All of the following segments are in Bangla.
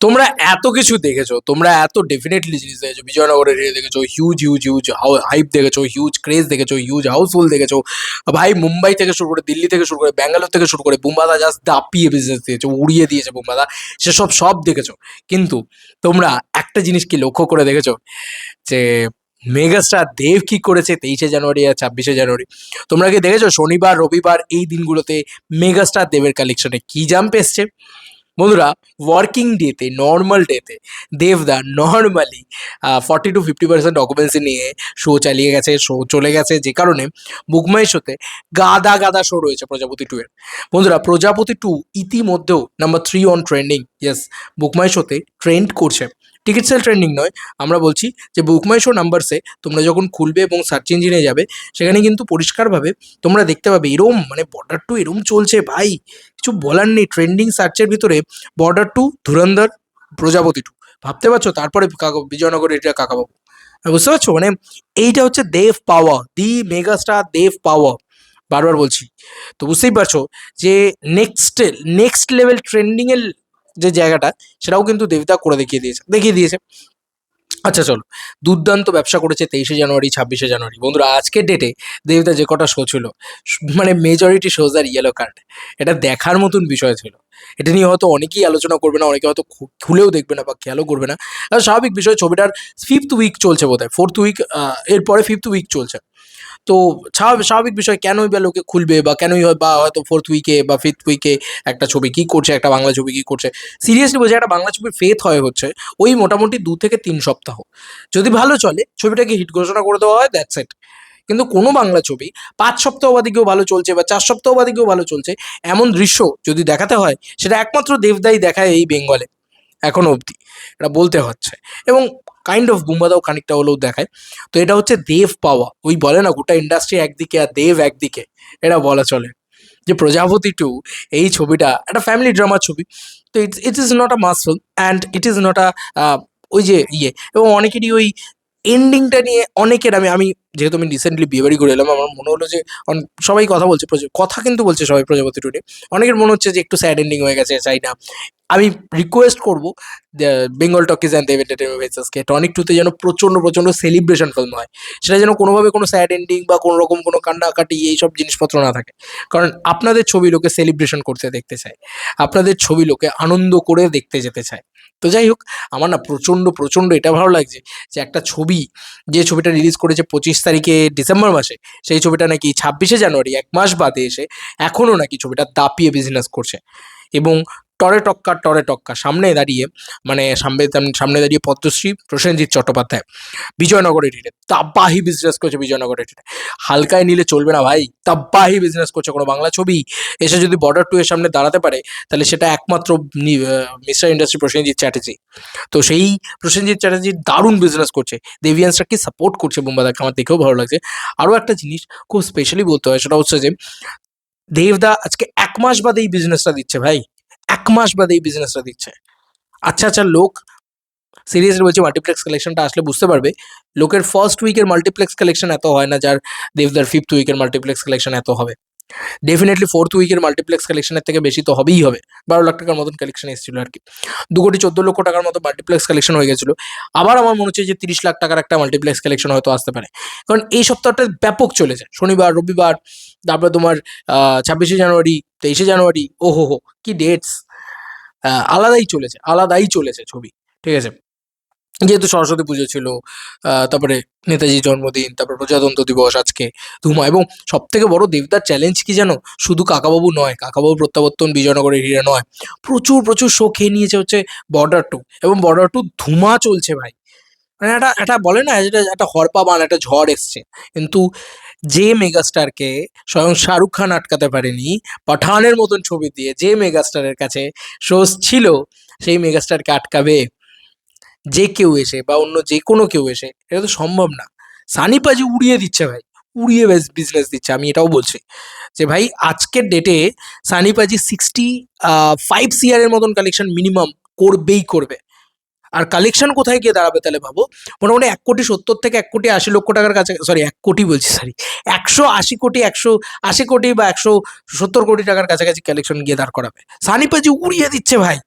তোমরা এত কিছু দেখেছ, তোমরা এত ডেফিনেটলি জিনিস দেখেছ, বিজয়নগরের এরিয়া দেখেছ হিউজ হিউজ হিউজ হাইপ দেখেছ হিউজ ক্রেজ দেখেছ হিউজ হাউসফুল দেখেছ, ভাই মুম্বাই থেকে শুরু করে দিল্লি থেকে শুরু করে ব্যাঙ্গালোর থেকে শুরু করে বুম্বাদা জাস্ট দাপিয়ে বিজনেস দিয়েছে, উড়িয়ে দিয়েছে বুম্বাদা, সেসব সব দেখেছ। কিন্তু তোমরা একটা জিনিস কি লক্ষ্য করে দেখেছ? যে মেগাস্টার দেব কি করেছে তেইশে জানুয়ারি আর ছাব্বিশে জানুয়ারি? তোমরা কি দেখেছ? শনিবার, রবিবার এই দিনগুলোতে মেগাস্টার দেবের কালেকশনে কি জাম্প এসছে? বন্ধুরা ওয়ার্কিং ডেতে নর্মাল ডেতে দেবদা normally forty two fifty percent occupancy নিয়ে শো চালিয়ে গেছে শো চলে গেছে, যে কারণে বুকমাই শোতে গাদা গাদা শো রয়েছে প্রজাপতি টু এর। বন্ধুরা, প্রজাপতি two ইতিমধ্যেও number three on trending yes বুকমাই শোতে ট্রেন্ড করছে। টিকিট সেল ট্রেন্ডিং নয়। আমরা বলছি যে বুকমাই শো নাম্বারসে তোমরা যখন খুলবে এবং সার্চ ইঞ্জিনে যাবে, সেখানে কিন্তু পরিষ্কারভাবে তোমরা দেখতে পাবে এরম মানে বর্ডার টু এরম চলছে, ভাই। কিছু বলার নেই। ট্রেন্ডিং সার্চের ভিতরে Border two Dhurandhar, Projapoti two ভাবতে পারছ? তারপরে কাকা বিজয়নগর এটা কাকাবাবু বুঝতে পারছ? মানে এইটা হচ্ছে দেব পাওয়ার, দি মেগাস্টার দেব পাওয়ার। বারবার বলছি। তো বুঝতেই পারছ যে নেক্সট নেক্সট লেভেল ট্রেন্ডিংয়ের যে জায়গাটা, সেটাও কিন্তু দেবদা করে দেখিয়ে দিয়েছে দেখিয়ে দিয়েছে। আচ্ছা চলো। দুর্দান্ত ব্যবসা করেছে তেইশে জানুয়ারি, ছাব্বিশে জানুয়ারি। বন্ধুরা, আজকের ডেটে দেবদা যে কটা শো ছিল মানে মেজরিটি শোজ আর ইয়েলো কার্ড এটা দেখার মতন বিষয় ছিল। এটা নিয়ে হয়তো অনেকেই আলোচনা করবে না, অনেকে হয়তো খুলেও দেখবে না বা খেয়ালও করবে না। স্বাভাবিক বিষয়, ছবিটার ফিফথ উইক চলছে বোধ হয় ফোর্থ উইক এরপরে ফিফথ উইক চলছে। তো স্বাভাবিক বিষয় কেনই বা লোকে খুলবে বা কেনই হয়, বা হয়তো ফোর্থ উইকে বা ফিফথ উইকে একটা ছবি কী করছে, একটা বাংলা ছবি কী করছে। সিরিয়াসলি বলছে, একটা বাংলা ছবির ফেথ হয় হচ্ছে ওই মোটামুটি দু থেকে তিন সপ্তাহ। যদি ভালো চলে, ছবিটাকে হিট ঘোষণা করে দেওয়া হয় দ্যাটস ইট কিন্তু কোনো বাংলা ছবি পাঁচ সপ্তাহ বাদে কেউ ভালো চলছে বা চার সপ্তাহ বাদে কেউ ভালো চলছে, এমন দৃশ্য যদি দেখাতে হয়, সেটা একমাত্র দেবদাই দেখায় এই বেঙ্গলে। এখনও অবধি। এটা বলতে হচ্ছে। এবং কাইন্ড অফ বুম্বাদাও খানিকটা হলেও দেখায়। তো এটা হচ্ছে দেব পাওয়া। ওই বলে না, গোটা ইন্ডাস্ট্রি একদিকে আর দেব একদিকে। এটা বলা চলে। যে প্রজাপতি টু এই ছবিটা একটা ফ্যামিলি ড্রামার ছবি। তো it's it is not a mass film and it is not a, ওই যে ইয়ে। এবং অনেকেরই ওই এন্ডিংটা নিয়ে অনেকের আমি আমি যেহেতু আমি রিসেন্টলি বিয়েবাড়ি করে এলাম, আমার মনে হলো যে সবাই কথা বলছে কথা কিন্তু বলছে সবাই প্রজাপতি টু নিয়ে। অনেকের মনে হচ্ছে যে একটু স্যাড এন্ডিং হয়ে গেছে, চাই না। আমি রিকোয়েস্ট করব Bengal Talkies and Dev Entertainment ভেসাসকে Tonic টুতে যেন প্রচণ্ড প্রচণ্ড সেলিব্রেশন ফিল্ম হয়। সেটা যেন কোনোভাবে কোনো স্যাড এন্ডিং বা কোনো রকম কোনো কান্নাকাটি এইসব জিনিসপত্র না থাকে। কারণ আপনাদের ছবি লোকে সেলিব্রেশন করতে দেখতে চায়। আপনাদের ছবি লোকে আনন্দ করে দেখতে যেতে চায়। তো যাই হোক, আমার না প্রচণ্ড প্রচণ্ড এটা ভালো লাগছে যে, একটা ছবি, যে ছবিটা রিলিজ করেছে পঁচিশ তারিখে ডিসেম্বর মাসে, সেই ছবিটা নাকি ছাব্বিশে জানুয়ারি, এক মাস বাদে এসে এখনও নাকি ছবিটা দাপিয়ে বিজনেস করছে। এবং টরে টক্কা টরে টক্কা। সামনে দাঁড়িয়ে মানে সামনে সামনে দাঁড়িয়ে পদ্মশ্রী, প্রসেনজিৎ চট্টোপাধ্যায়। বিজয়নগরের রিটে তাব্বাহি বিজনেস করছে বিজয়নগরের রিটে হালকায় নিলে চলবে না ভাই। তাব্বাহি বিজনেস করছে কোনো বাংলা ছবি। এসে যদি বর্ডার টু এর সামনে দাঁড়াতে পারে, তাহলে সেটা একমাত্র মিস্টার ইন্ডাস্ট্রি প্রসেনজিৎ চ্যাটার্জি। তো সেই প্রসেনজিৎ চ্যাটার্জি দারুণ বিজনেস করছে। দেবিয়ান্সটা কি সাপোর্ট করছে বোম্বাদাকে আমার দেখেও ভালো লাগছে। আরও একটা জিনিস খুব স্পেশালি বলতে হয়, সেটা হচ্ছে যে, দেবদা আজকে এক মাস বাদে এই বিজনেসটা দিচ্ছে ভাই। মাস বাদে এই বিজনেসটা দিচ্ছে। আচ্ছা আচ্ছা লোক সিরিয়াসলি বলছি মাল্টিপ্লেক্স কালেকশনটা আসলে বুঝতে পারবে। লোকের ফার্স্ট উইকের মাল্টিপ্লেক্স কালেকশন এত হয় না, যার দেবদার ফিফথ উইকের মাল্টিপ্লেক্স কালেকশন এত হবে। ডেফিনেটলি ফোর্থ উইকের মাল্টিপ্লেক্স কালেকশনের থেকে বেশি তো হবেই হবে। বারো লাখ টাকার মতন কালেকশন এসেছিল আর কি। দু কোটি চোদ্দ লক্ষ টাকার মতো মাল্টিপ্লেক্স কালেকশন হয়ে গেছিল। আবার আমার মনে হচ্ছে যে তিরিশ লাখ টাকার একটা মাল্টিপ্লেক্স কালেকশন হয়তো আসতে পারে। কারণ এই সপ্তাহটা ব্যাপক চলেছে। শনিবার, রবিবার, তারপরে তোমার ছাব্বিশে জানুয়ারি, তেইশে জানুয়ারি ও হো হো কি ডেটস আলাদাই চলেছে আলাদাই চলেছে ছবি, ঠিক আছে? যেহেতু সরস্বতী পুজো ছিল তারপরে নেতাজির জন্মদিন, তারপর প্রজাতন্ত্র দিবস আজকে, ধুমা, এবং সব থেকে বড় দেবদার চ্যালেঞ্জ কি জানো? শুধু কাকাবাবু নয় কাকাবাবু প্রত্যাবর্তন বিজয়নগরের হীরা নয়, প্রচুর প্রচুর শো খেয়ে নিয়েছে হচ্ছে বর্ডার টু এবং বর্ডার টু ধুমা চলছে ভাই। মানে একটা একটা বলে না যেটা একটা হরপা বান একটা ঝড় এসছে, কিন্তু যে মেগাস্টারকে স্বয়ং শাহরুখ খান আটকাতে পারেনি, পাঠানের মতন ছবি দিয়ে যে মেগাস্টারের কাছে শোজ ছিল, সেই মেগাস্টারকে আটকাবে যে কেউ এসে বা অন্য যে কোনো কেউ এসে, এটা তো সম্ভব না। সানি পাজি উড়িয়ে দিচ্ছে ভাই, উড়িয়ে বিজনেস দিচ্ছে, আমি এটাও বলছি। যে ভাই, আজকের ডেটে সানি পাজি সিক্সটি ফাইভ সিয়ারের মতন কালেকশন মিনিমাম করবেই করবে। আর কালেকশন কোথায় গিয়ে দাঁড়াবে তাহলে ভাবো? মোটামুটি এক কোটি সত্তর থেকে এক কোটি আশি লক্ষ টাকার কাছে সরি এক কোটি বলছি সরি একশো আশি কোটি, একশো আশি কোটি বা একশো সত্তর কোটি টাকার কাছাকাছি কালেকশন গিয়ে দাঁড় করাবে। সানি পাজি উড়িয়ে দিচ্ছে ভাই।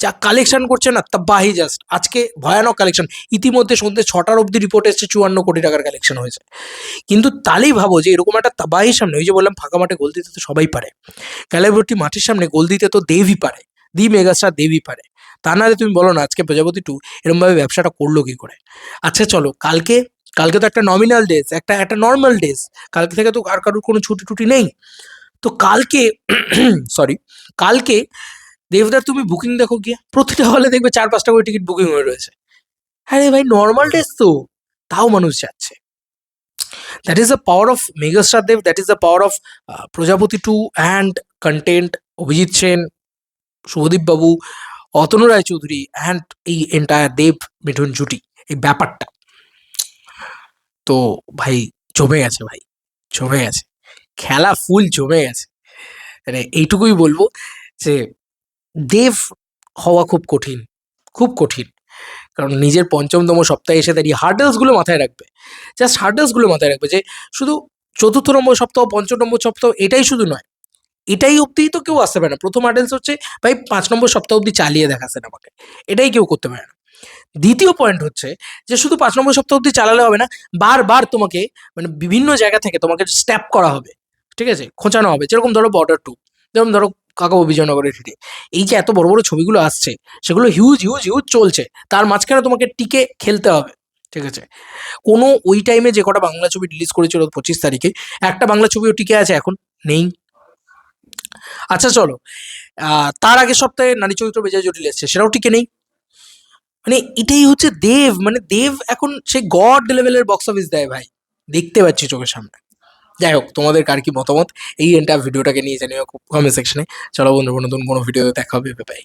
যা কালেকশন করছে না, তা বাহি জাস্ট আজকে ভয়ানক কালেকশন ইতিমধ্যে সন্ধ্যে ছটার অবধি রিপোর্ট এসছে, চুয়ান্ন কোটি টাকার কালেকশন হয়েছে। কিন্তু তাহলেই ভাবো যে এরকম একটা তাবাহির সামনে, ওই যে বললাম, ফাঁকা মাঠে গোল দিতে তো সবাই পারে। ক্যালাবর্টি মাঠের সামনে গোল দিতে তো দেবই পারে। দি মেগাস্টার দেবই পারে। তা নাহলে তুমি বলো না, আজকে প্রজাপতি টু এরমভাবে ব্যবসাটা করল কী করে? আচ্ছা চলো, কালকে কালকে তো একটা নমিনাল ডেজ একটা একটা নর্মাল ডেজ কালকে থেকে তো আর কারোর কোনো ছুটি টুটি নেই। তো কালকে সরি কালকে দেবদার তুমি বুকিং দেখো গিয়ে, প্রতিটা হলে দেখবে চার, পাঁচটা করে টিকিট বুকিং হয়ে রয়েছে। হ্যাঁ রে ভাই নর্মাল ডেজ তো, তাও মানুষ যাচ্ছে। That is the power of megastar Dev that is the power of Projapoti two and content Abhijit Sen, Subhadeep babu Atanu Raychaudhuri and এই এন্টায়ার দেব মিঠুন জুটি, এই ব্যাপারটা। তো ভাই, জমে গেছে ভাই, জমে গেছে। খেলা ফুল জমে গেছে। মানে এইটুকুই বলব যে, দেব হওয়া খুব কঠিন খুব কঠিন। কারণ নিজের পঞ্চমতম সপ্তাহে এসে দাঁড়িয়ে হার্ডেলসগুলো মাথায় রাখবে। জাস্ট হার্ডেলসগুলো মাথায় রাখবে যে, শুধু চতুর্থ নম্বর সপ্তাহ, পঞ্চম নম্বর সপ্তাহ এটাই শুধু নয় এটাই অবধিই তো কেউ আসতে পারে না। প্রথম হার্ডেলস হচ্ছে ভাই পাঁচ নম্বর সপ্তাহ অবধি চালিয়ে দেখাচ্ছেন আমাকে। এটাই কেউ করতে পারে না। দ্বিতীয় পয়েন্ট হচ্ছে যে শুধু পাঁচ নম্বর সপ্তাহ অবধি চালালে হবে না, বারবার তোমাকে মানে বিভিন্ন জায়গা থেকে তোমাকে স্ট্যাপ করা হবে। ঠিক আছে? খোঁচানো হবে। যেরকম ধরো বর্ডার টু যেরকম ধরো কাকাবু বিজয়নগরের হিটে এই যে এত বড় বড় ছবিগুলো আসছে, সেগুলো হিউজ হিউজ হিউজ চলছে। তার মাঝখানে তোমাকে টিকে খেলতে হবে। ঠিক আছে? কোনো ওই টাইমে যে কটা বাংলা ছবি রিলিজ করেছিল পঁচিশ তারিখে, একটা বাংলা ছবিও টিকে আছে এখন, নেই। আচ্ছা চলো। তার আগে সপ্তাহে নারী চরিত্র বেজায় জটিল এসছে, সেটাও টিকে নেই। মানে এটাই হচ্ছে দেব মানে দেব এখন সে গড লেভেলের বক্স অফিস দেয় ভাই। দেখতে পাচ্ছি চোখের সামনে। যাই হোক, তোমাদের কার কি মতামত? এই এন্টার ভিডিওটাকে নিয়ে জানিও কমেন্ট সেকশনে চলো বন্ধু নতুন কোনো ভিডিওতে দেখা হবে বাই